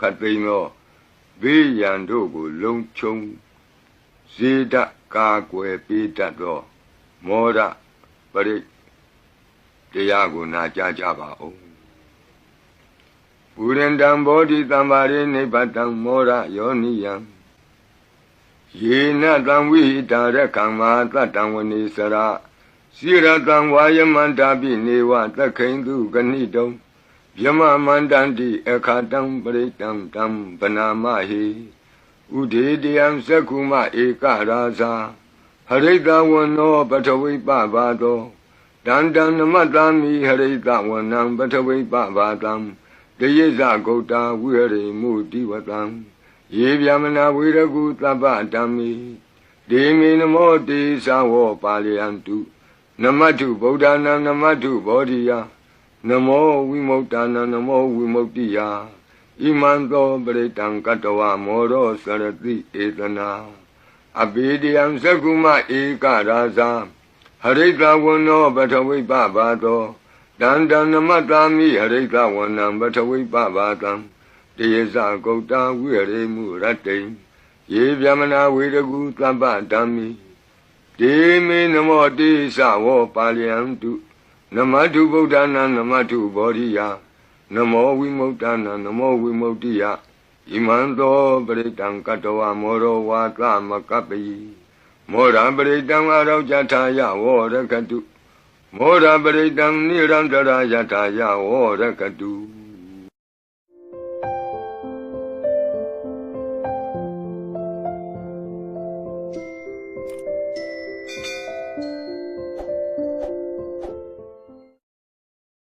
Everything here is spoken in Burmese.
ခတ်သိမ်းသောဘေးရန်တို့ကိုလုံခြုံဇေဒကာကွယ်ပေးတတ်သောမောရပရိတရားကိုနာကြားကြပါဦးပုရိန္တံဘောဓိတံပါရိနိဗ္ဗတံမောရယောနိယံယေနတံဝိဟိတာရကံမာတတံဝနေစရာစိရတံဝါယမန္တာပိနေဝသက္ခိန်သူဂဏိတုံ ယမမန္တန္တိအခါတံပရိတံတံဗနာမဟိဥဒေတယံသက္ခုမဧကရာဇာဟရိတဝနောပထဝိပဘာသောတန္တံနမတ္တာမိဟရိတဝနံပထဝိပဘာတံတယေဇဂௌတာဝိဟရိမုတိဝတံယေဗျမနာဝေရကုသဗ္ဗတံမိဒေမိနမောတေသဝောပါလယံတုနမတုဗုဒ္ဓနာနမတုဘောဓိယ နမောဝိမု ക്ത နာနမောဝိမု ക്തി ယဣမံသောပရိတံကတဝမောရောစရတိဧတနာအဘိဒယံသကုမဧကရာဇာဟရိတဝနောပထဝိပဘာသောတန္တနမတာမိဟရိတဝနံပထဝိပဘာတံတေယဇဂௌတာဝိရေမှုရတ္တိယေဗျမနာဝေရကုသဗ္ဗဓမ္မိဒေမေနမောတိသဝောပါလယံတု နမတုဗုဒ္ဓနာနမတုဘောဓိယနမောဝိမု ക്ത နာနမောဝိမု ക്തി ယဣမံသောပရိတံကတဝမောရောဝါသမကပ္ပိမောရပရိတံအရောကြထာယဝရကတုမောရပရိတံနိရန္တရာယထာယဝရကတု